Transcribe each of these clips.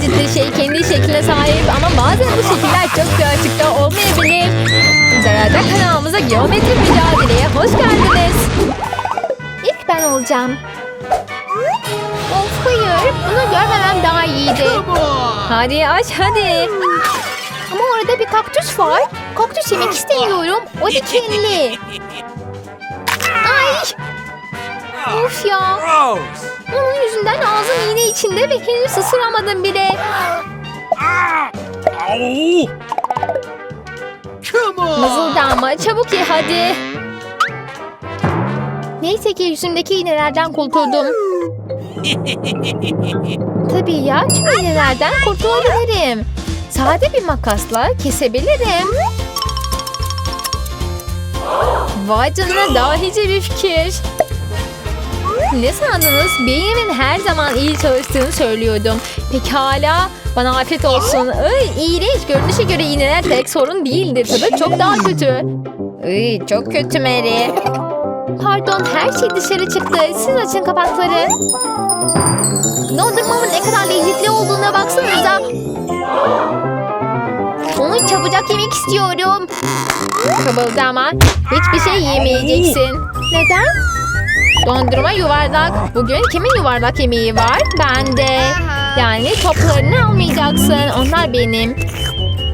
lezzetli şey kendi şekline sahip ama bazen bu şekiller çok da açıkta olmayabilir. Zararda kanalımıza geometrik mücadeleye hoş geldiniz. İlk ben olacağım. Of hayır, bunu görmemem daha iyiydi. Hadi aç hadi. Ama orada bir kaktüs var. Kaktüs yemek istemiyorum. O dikenli. Ay! Of ya. Onun yüzünden ağzım iğne içinde ve henüz ısıramadım bile. Ow! Come on! Mızıldama çabuk ye hadi. Neyse ki yüzümdeki iğnelerden kurtuldum. Tabii ya tüm iğnelerden kurtulabilirim. Sade bir makasla kesebilirim. Vay canına dahice bir fikir. Ne sandınız? Beynimin her zaman iyi çalıştığını söylüyordum. Pekala. Bana afiyet olsun. Ay, iğrenç. Görünüşe göre iğneler tek sorun değildir. Tadı çok daha kötü. Ay, çok kötü Mary. Pardon her şey dışarı çıktı. Siz açın kapakları. Dondurmamın ne kadar lezzetli olduğuna baksanıza. Onu çabucak yemek istiyorum. Kıvıldama. Hiçbir şey yemeyeceksin. Neden? Dondurma yuvarlak. Bugün kimin yuvarlak yemeği var? Bende. Yani toplarını almayacaksın. Onlar benim.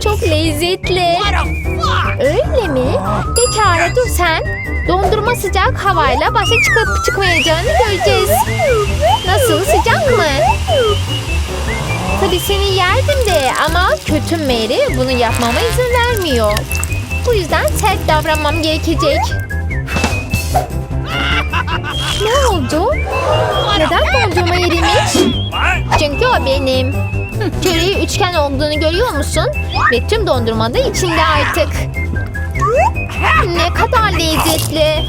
Çok lezzetli. Öyle mi? Pekala dur sen. Dondurma sıcak havayla başa çıkıp çıkmayacağını göreceğiz. Nasıl sıcak mı? Tabii seni yerdim de ama kötü Mary bunu yapmama izin vermiyor. Bu yüzden sert davranmam gerekecek. Ne oldu? Neden dondurma erimiş? Çünkü o benim. Köreği üçgen olduğunu görüyor musun? Ve tüm dondurma da içinde artık. Ne kadar lezzetli.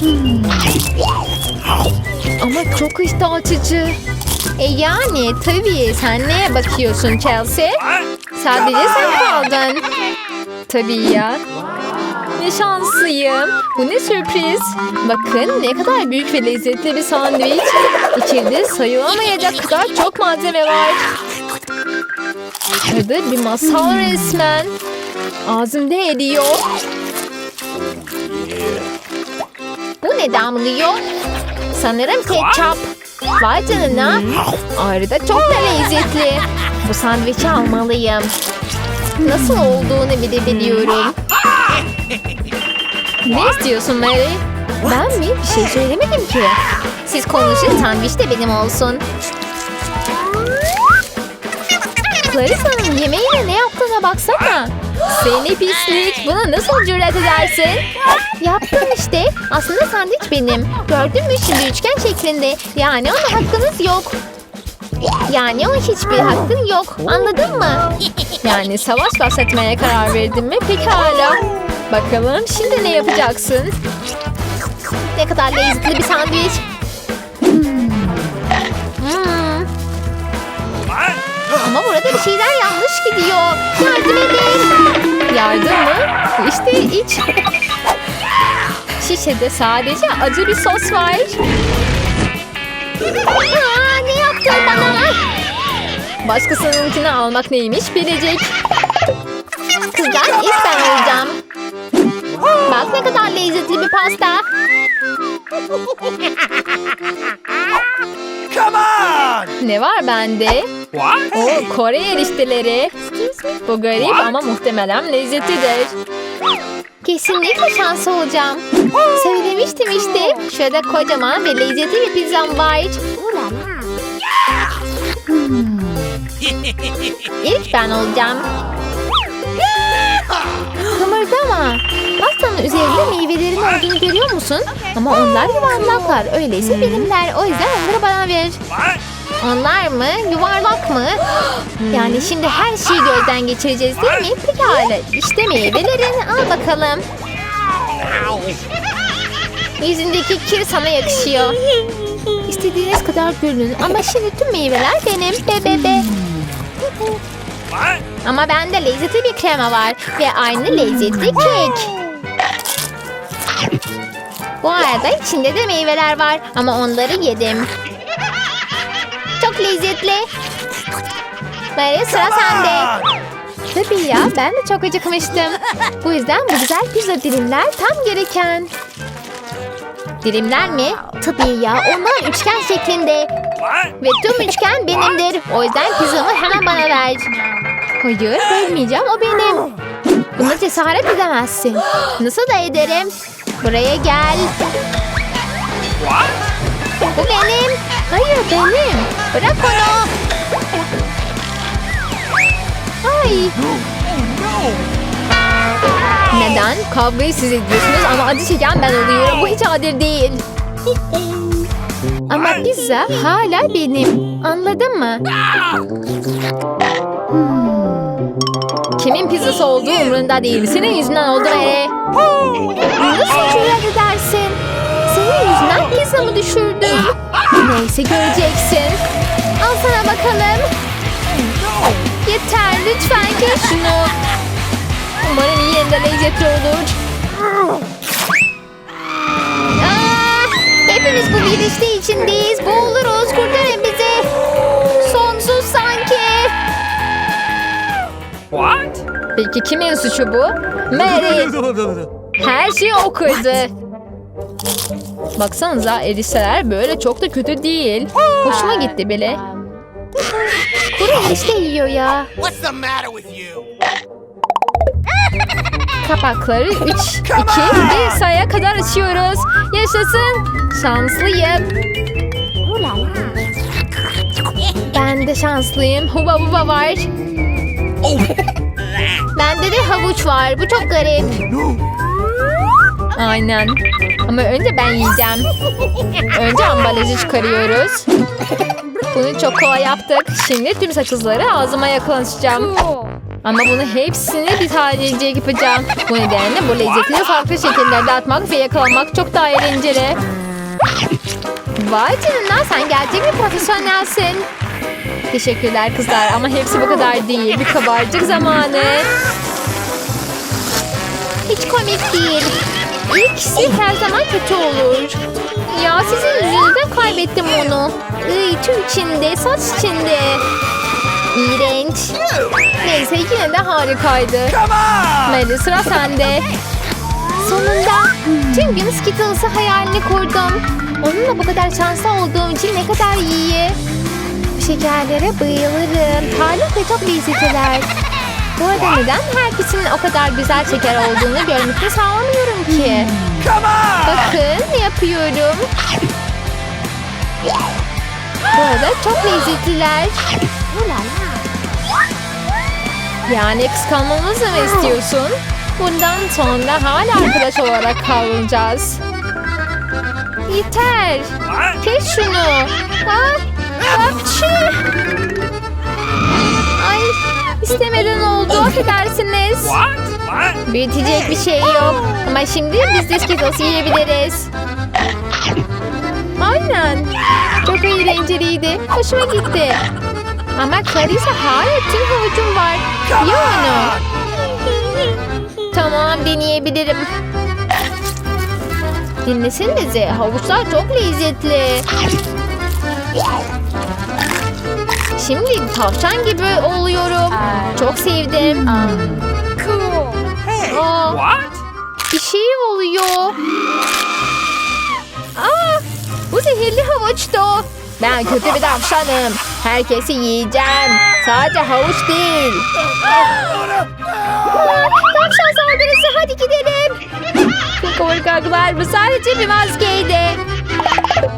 Hmm. Ama çok iştah açıcı. E yani tabii sen neye bakıyorsun Chelsea? Sadece sen kaldın. Tabii ya. Ne şanslıyım. Bu ne sürpriz. Bakın ne kadar büyük ve lezzetli bir sandviç. İçeride sayılamayacak kadar çok malzeme var. Tadı bir masal resmen. Ağzımda eriyor. Bu ne damlıyor? Sanırım ketçap. Vay canına. Ayrıca çok da lezzetli. Bu sandviçi almalıyım. Nasıl olduğunu bile biliyorum. Ne istiyorsun Mary? Ben mi? Bir şey söylemedim ki. Siz konuşun sandviç de benim olsun. Clarissa'nın yemeğine ne yaptığına baksana. Seni pislik. Buna nasıl cüret edersin? Yaptım işte. Aslında sandviç benim. Gördün mü şimdi üçgen şeklinde. Yani ona hakkınız yok. Yani o hiçbir hakkın yok. Anladın mı? Yani savaş bahsetmeye karar verdin mi? Pekala. Bakalım şimdi ne yapacaksın? Ne kadar lezzetli bir sandviç. Hmm. Ama burada bir şeyler yanlış gidiyor. Yardım edin. Yardım mı? İşte iç. Şişede sadece acı bir sos var. Aa, ne yaptın bana? Başkasınınkini almak neymiş bilecek. Kızlar ben olacağım. Bak ne kadar lezzetli bir pasta. Come on! Ne var bende? What? O Kore erişteleri. Bu garip ama muhtemelen lezzetlidir. Kesinlikle şanslı olacağım. Söylemiştim işte. Şurada kocaman ve lezzetli bir pizzam var. Hmm. İlk ben olacağım. Kımıldama. Pastanın üzerinde meyvelerin olduğunu görüyor musun? Ama onlar yuvarlaklar. Öyleyse benimler. O yüzden onları bana ver. Onlar mı? Yuvarlak mı? Yani şimdi her şeyi gözden geçireceğiz değil mi? Pekala. İşte meyvelerin. Al bakalım. Yüzündeki kir sana yakışıyor. İstediğiniz kadar gülün ama şimdi tüm meyveler benim. Be be be. What? Ama bende lezzetli bir krema var ve aynı lezzetli kek. Bu arada içinde de meyveler var ama onları yedim. Çok lezzetli. Mary sıra sende. Tabii ya ben de çok acıkmıştım. Bu yüzden bu güzel pizza dilimler tam gereken. Dilimler mi? Tabii ya onlar üçgen şeklinde. Ve tüm üçgen benimdir. O yüzden pizzamı hemen bana ver. Hayır bölmeyeceğim o benim. Buna cesaret edemezsin. Nasıl da ederim? Buraya gel. What? Bu benim. Hayır benim. Bırak onu. Ay. Neden? Kavgayı siz ediyorsunuz ama acı çeken ben oluyorum. Bu hiç adil değil. Ama pizza hala benim. Anladın mı? Kimin pizzası olduğu umurunda değil. Senin yüzünden oldu Mary. Nasıl cüret edersin? Senin yüzünden pizzamı düşürdüm. Neyse göreceksin. Al sana bakalım. Yeter lütfen kes şunu. Umarım yine de lezzetli olur. Aa, hepimiz bu virüste içindeyiz. Boğuluruz. Kurtarın bizi. Sonsuz sanki. What? Peki kimin suçu bu? Mary. Her şeyi o kırdı. Baksanıza erişteler böyle çok da kötü değil. Hoşuma gitti bile. Kuru erişte yiyor ya. What's the matter with you? Kapakları 3, 2, 1 sayıya kadar açıyoruz. Yaşasın. Şanslıyım. Ben de şanslıyım. Huba buba var. Bende de havuç var. Bu çok garip. Aynen. Ama önce ben yiyeceğim. Önce ambalajı çıkarıyoruz. Bunu çok kolay yaptık. Şimdi tüm sakızları ağzıma yaklaşacağım. Ama bunu hepsini bir tanecik yapacağım. Bu nedenle bu lezzetleri farklı şekillerde atmak ve yakalamak çok daha eğlenceli. Vay canına sen gerçek bir profesyonelsin. Teşekkürler kızlar ama hepsi bu kadar değil. Bir kabarcık zamanı. Hiç komik değil. İlkisi her zaman kötü olur. Ya sizin yüzünüzden kaybettim onu. Iy, tüm içinde, saç içinde. İğrenç. Neyse yine de harikaydı. Mary sıra sende. Sonunda tüm gün Skittles'ı hayalini kurdum. Onunla bu kadar şanslı olduğum için ne kadar iyi. Şekerlere bayılırım. Parlak ve çok lezzetliler. Bu arada neden herkesin o kadar güzel şeker olduğunu görmekte sağlamıyorum ki? Come on! Bakın ne yapıyorum. Bu arada çok lezzetliler. Yani kıskanmamızı mı istiyorsun? Bundan sonra hala arkadaş olarak kalacağız. Yeter. Kes şunu. Ah, hapşi. Ay istemeden oldu affedersiniz. What? What? Büyütecek bir şey yok. Ama şimdi biz de Skittles yiyebiliriz. Aynen. Çok eğlenceliydi. Hoşuma gitti. Ama Clarissa hala tüm havucum var. Ye onu. Tamam deneyebilirim. Dinlesin bizi. Havuçlar çok lezzetli. Şimdi tavşan gibi oluyorum. Çok sevdim. Hey! Aa. What? Bir şey oluyor. Aa, bu zehirli havuçtu. Ben kötü bir tavşanım. Herkesi yiyeceğim. Sadece havuç değil. Aa, tavşan saldırısı hadi gidelim. Korkaklar bu sadece bir maskeydi.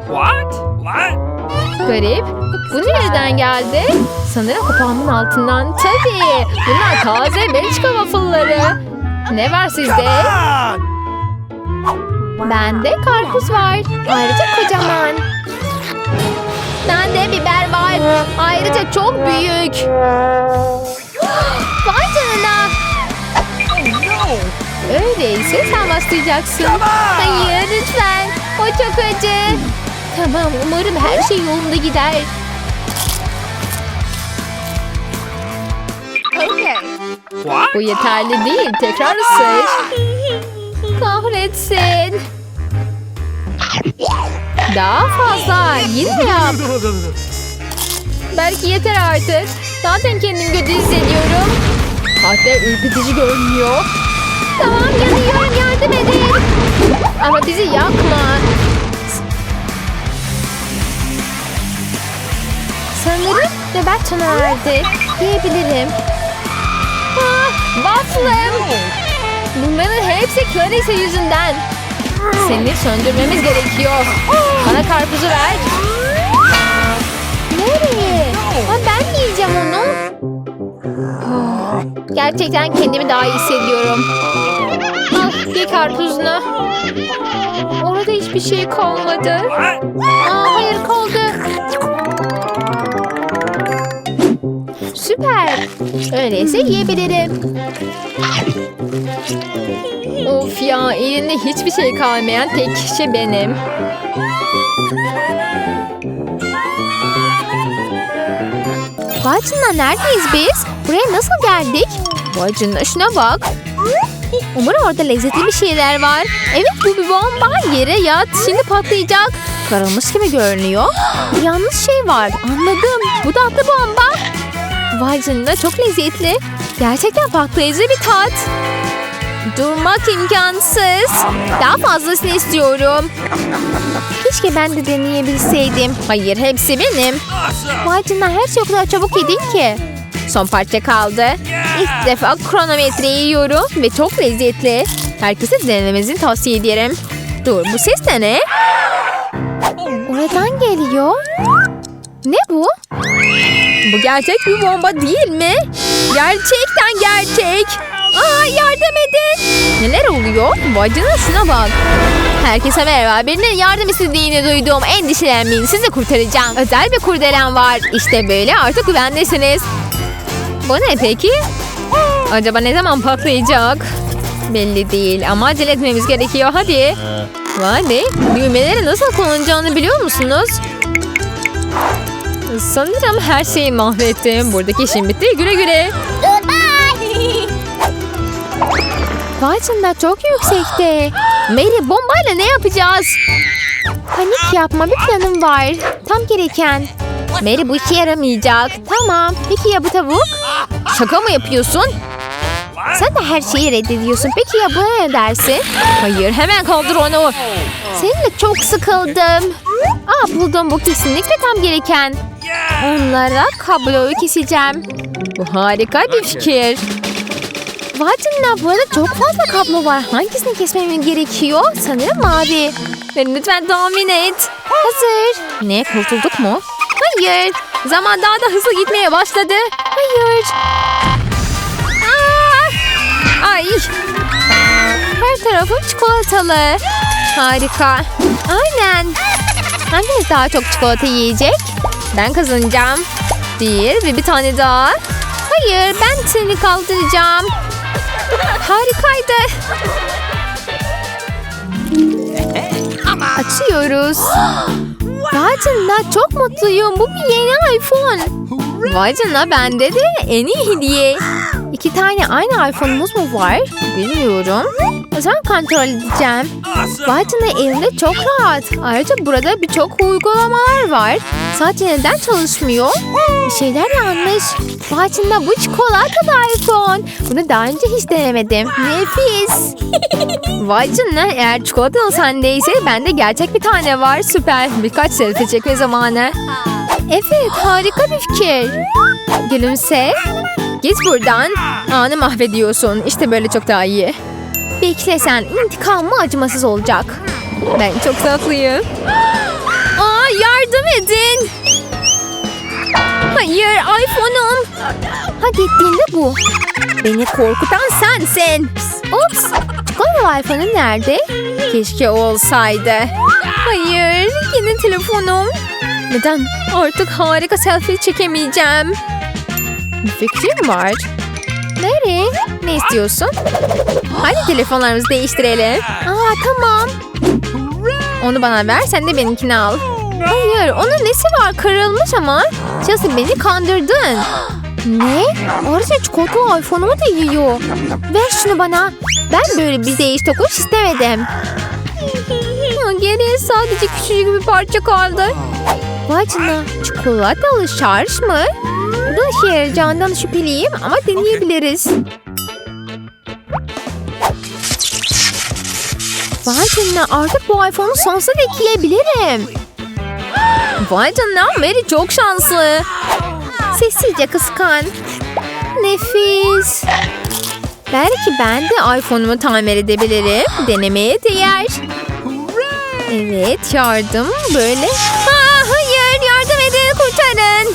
What? What? Garip. Bu nereden geldi? Sanırım kapağımın altından. Tabii. Bunlar taze Belçika waffle'ları. Ne var sizde? Bende karpuz var. Ayrıca kocaman. Bende biber var. Ayrıca çok büyük. Vay canına. Öyleyse sen başlayacaksın. Hayır lütfen. O çok acı. Tamam umarım her şey yolunda gider. What? Bu yeterli değil. Tekrar ısır. Kahretsin. Daha fazla. Yine yap. Belki yeter artık. Zaten kendimi kötü hissediyorum. Hatta ürkütücü görünüyor. Tamam yanıyorum yardım edin. Ama bizi yakma. Sanırım nöbet sona erdi. Diyebilirim. Ah. Bunların hepsi Clarissa yüzünden. Seni söndürmemiz gerekiyor. Bana karpuzu ver. Nereye? Ha, ben yiyeceğim onu? Gerçekten kendimi daha iyi hissediyorum. Al bir karpuzunu. Orada hiçbir şey kalmadı. Aa, hayır kaldı. Süper. Öyleyse yiyebilirim. Of ya elinde hiçbir şey kalmayan tek kişi benim. Canına neredeyiz biz? Buraya nasıl geldik? Canına şuna bak. Umarım orada lezzetli bir şeyler var. Evet bu bir bomba. Yere yat. Şimdi patlayacak. Karılmış gibi görünüyor. Yanlış şey var. Anladım. Bu da atlı bomba. Vay canına çok lezzetli. Gerçekten patlayıcı bir tat. Durmak imkansız. Daha fazlasını istiyorum. Keşke ben de deneyebilseydim. Hayır hepsi benim. Vay canına her şey o kadar çabuk yedin ki. Son parça kaldı. İlk defa kronometre yiyorum ve çok lezzetli. Herkese denemenizi tavsiye ederim. Dur bu ses de ne? Oradan geliyor. Ne bu? Bu gerçek bir bomba değil mi? Gerçekten gerçek. Aa yardım edin. Neler oluyor? Bacına şuna bak. Herkese merhaba. Birinin yardım istediğini duydum. Endişelenmeyin. Sizi kurtaracağım. Özel bir kurdelem var. İşte böyle artık güvendesiniz. Bu ne peki? Acaba ne zaman patlayacak? Belli değil ama acele etmemiz gerekiyor. Hadi. Hadi. Düğmeleri nasıl kullanacağını biliyor musunuz? Sanırım her şeyi mahvettim. Buradaki işim bitti. Güle güle. Canına çok yüksekte. Mary bombayla ne yapacağız? Panik yapma bir planım var. Tam gereken. Mary bu işe yaramayacak. Tamam. Peki ya bu tavuk? Şaka mı yapıyorsun? Sen de her şeyi reddediyorsun. Peki ya buna ne dersin? Hayır hemen kaldır onu. Seninle çok sıkıldım. Aa buldum bu kesinlikle tam gereken. Onlara kabloyu keseceğim. Bu harika bir fikir. Vay canına burada çok fazla kablo var. Hangisini kesmem gerekiyor? Sanırım mavi. Lütfen tahmin et. Hazır. Ne kurtulduk mu? Hayır. Zaman daha da hızlı gitmeye başladı. Hayır. Aa! Ay. Her tarafım çikolatalı. Harika. Aynen. Hanginiz daha çok çikolata yiyecek? Ben kazanacağım. Bir ve bir tane daha. Hayır ben seni kaldıracağım. Harikaydı. Açıyoruz. Vay canına çok mutluyum. Bu bir yeni iPhone. Vay canına bende de en iyi hediye. İki tane aynı iPhone'umuz mu var? Bilmiyorum. O zaman kontrol edeceğim. Awesome. Elimde çok rahat. Ayrıca burada birçok uygulamalar var. Sadece neden çalışmıyor? Bir şeyler yanlış. Canına bu çikolatalı iPhone. Bunu daha önce hiç denemedim. Nefis. Vay canına eğer çikolatalı sendeyse bende gerçek bir tane var. Süper. Birkaç selfie çekme zamanı. Evet harika bir fikir. Gülümse. Git buradan. Anı mahvediyorsun. İşte böyle çok daha iyi. Bekle sen. İntikamı acımasız olacak. Ben çok tatlıyım. Aa yardım edin. Hayır iPhone'um. Ha gittiğinde bu. Beni korkutan sensin. Ops. Çikolatalı iPhone'um nerede? Keşke olsaydı. Hayır. Yine telefonum. Neden? Artık harika selfie çekemeyeceğim. Bir fikrim var. Mary, ne istiyorsun? Hadi telefonlarımızı değiştirelim. Aa tamam. Onu bana ver, sen de benimkini al. Hayır, onun nesi var? Kırılmış ama. Chelsea beni kandırdın. Ne? Ayrıca çikolatalı iPhone'umu da yiyor. Ver şunu bana. Ben böyle bir değiş tokuş istemedim. Geriye sadece küçücük bir parça kaldı. Vay canına çikolatalı şarj mı? İşe yarayacağından şüpheliyim ama deneyebiliriz. Vay canına artık bu iPhone'u sonsuza ekleyebilirim. Vay canına Mary çok şanslı. Sessizce kıskan. Nefis. Belki ben de iPhone'umu tamir edebilirim. Denemeye değer. Evet yardım böyle. Aa, hayır yardım edin kurtarın.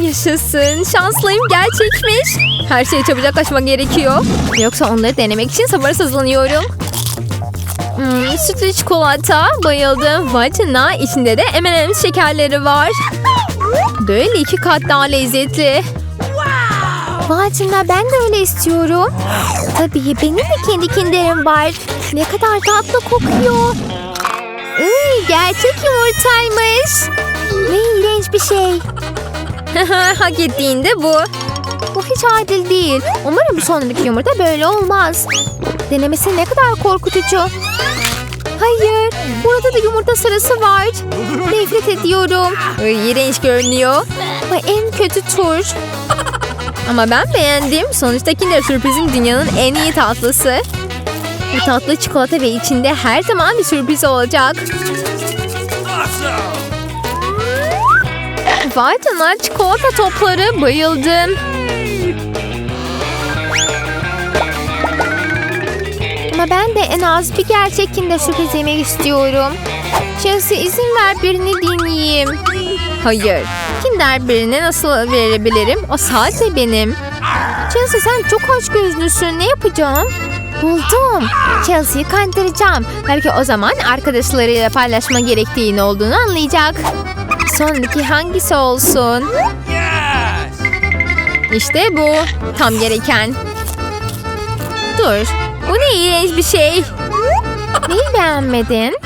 Yaşasın. Şanslıyım gerçekmiş. Her şey çabucak açmak gerekiyor. Yoksa onları denemek için sabırsızlanıyorum. Hmm, sütlü çikolata. Bayıldım. Vay canına. İçinde de M&M's şekerleri var. Böyle iki kat daha lezzetli. Vay canına ben de öyle istiyorum. Tabii benim de kendi kinderim var. Ne kadar tatlı kokuyor. Iy, gerçek yumurtaymış. Ne iğrenç bir şey. Hak ettiğinde bu. Bu hiç adil değil. Umarım sonraki yumurta böyle olmaz. Denemesi ne kadar korkutucu. Hayır, burada da yumurta sırası var. Nefret ediyorum. Iy, iğrenç görünüyor. Bu en kötü tur. Ama ben beğendim. Sonuçta Kinder Sürpriz'in dünyanın en iyi tatlısı. Bu tatlı çikolata ve içinde her zaman bir sürpriz olacak. Canına çikolata topları bayıldım. Ama ben de en az bir gerçek Kinder sürpriz yemek istiyorum. Chelsea izin ver birini dinleyeyim. Hayır. Kinder birine nasıl verebilirim? O sadece benim. Chelsea sen çok aç gözlüsün. Ne yapacağım? Buldum. Chelsea'yi kandıracağım. Belki o zaman arkadaşlarıyla paylaşma gerektiğini olduğunu anlayacak. Sonraki hangisi olsun? İşte bu. Tam gereken. Dur. Bu ne iğrenç bir şey. Neyi beğenmedin?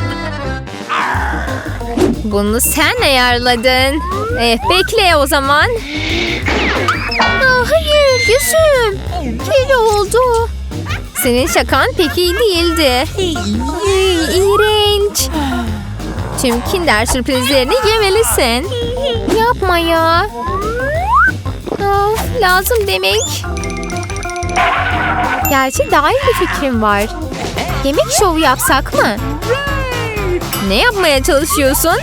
Bunu sen ayarladın. Eh, bekle o zaman. Aa, hayır yüzüm. Kirli oldu. Senin şakan pek iyi değildi. Iy, iğrenç. Tüm kinder sürprizlerini yemelisin. Yapma ya. Of, lazım demek. Gerçi daha iyi bir fikrim var. Yemek şovu yapsak mı? Ne yapmaya çalışıyorsun?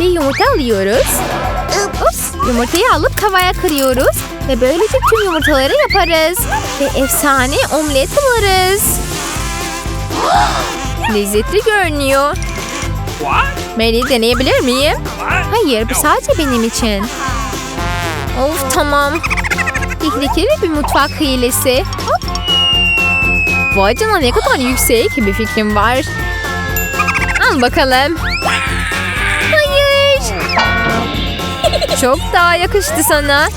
Bir yumurta alıyoruz. Ups, yumurtayı alıp tavaya kırıyoruz. Ve böylece tüm yumurtaları yaparız. Ve efsane omlet buluruz. Lezzetli görünüyor. Mary deneyebilir miyim? Hayır bu sadece benim için. Of tamam. Tehlikeli bir mutfak hilesi. Hop. Vay canına ne kadar yüksek bir fikrim var. Al bakalım. Hayır. Çok daha yakıştı sana.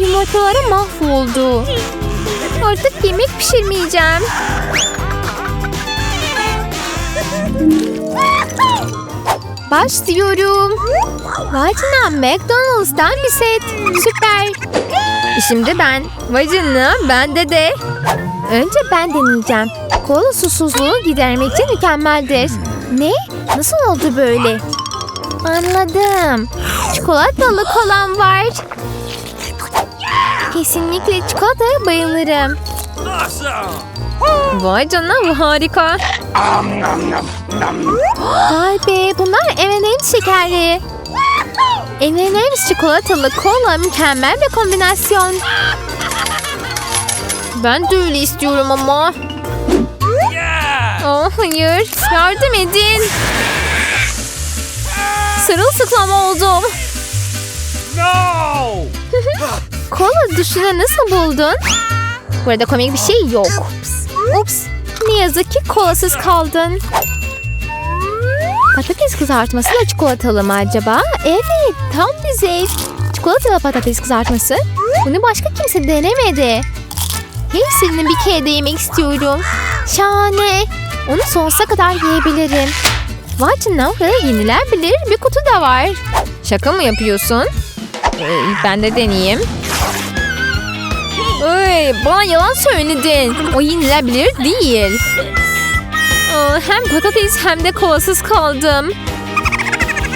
Yumurtaları mahvoldu. Artık yemek pişirmeyeceğim. Başlıyorum. Canına McDonald's'tan bir set. Süper. Şimdi ben. Canına bende de. Önce ben deneyeceğim. Kola susuzluğu gidermek için mükemmeldir. Ne? Nasıl oldu böyle? Anladım. Çikolatalı kolam var. Kesinlikle çikolataya bayılırım. Vay canına bu harika. Vay be bunlar M&M's şekerli. M&M's çikolatalı kola mükemmel bir kombinasyon. Ben de öyle istiyorum ama. Oh hayır yardım edin. Sırılsıklam oldum. No! Kola duşunu nasıl buldun? Burada komik bir şey yok. Ups. Ne yazık ki kolasız kaldın. Patates kızartması da çikolatalı mı acaba? Evet tam bir zevk. Çikolatalı patates kızartması. Bunu başka kimse denemedi. Hepsini bir kere de yemek istiyorum. Şahane. Onu sonsuza kadar yiyebilirim. Vay canına burada yenilebilir bir kutu da var. Şaka mı yapıyorsun? Ee, ben de deneyeyim. Ay, bana yalan söyledin. O yenilebilir değil. Aa, hem patates hem de kovasız kaldım.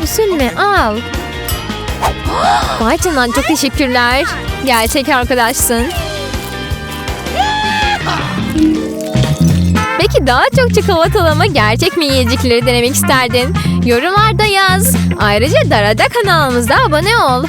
Üzülme al. Vay canına çok teşekkürler. Gerçek arkadaşsın. Peki daha çok çikolatalı mı gerçek mi yiyecekleri denemek isterdin? Yorumlarda yaz. Ayrıca Darada kanalımıza abone ol.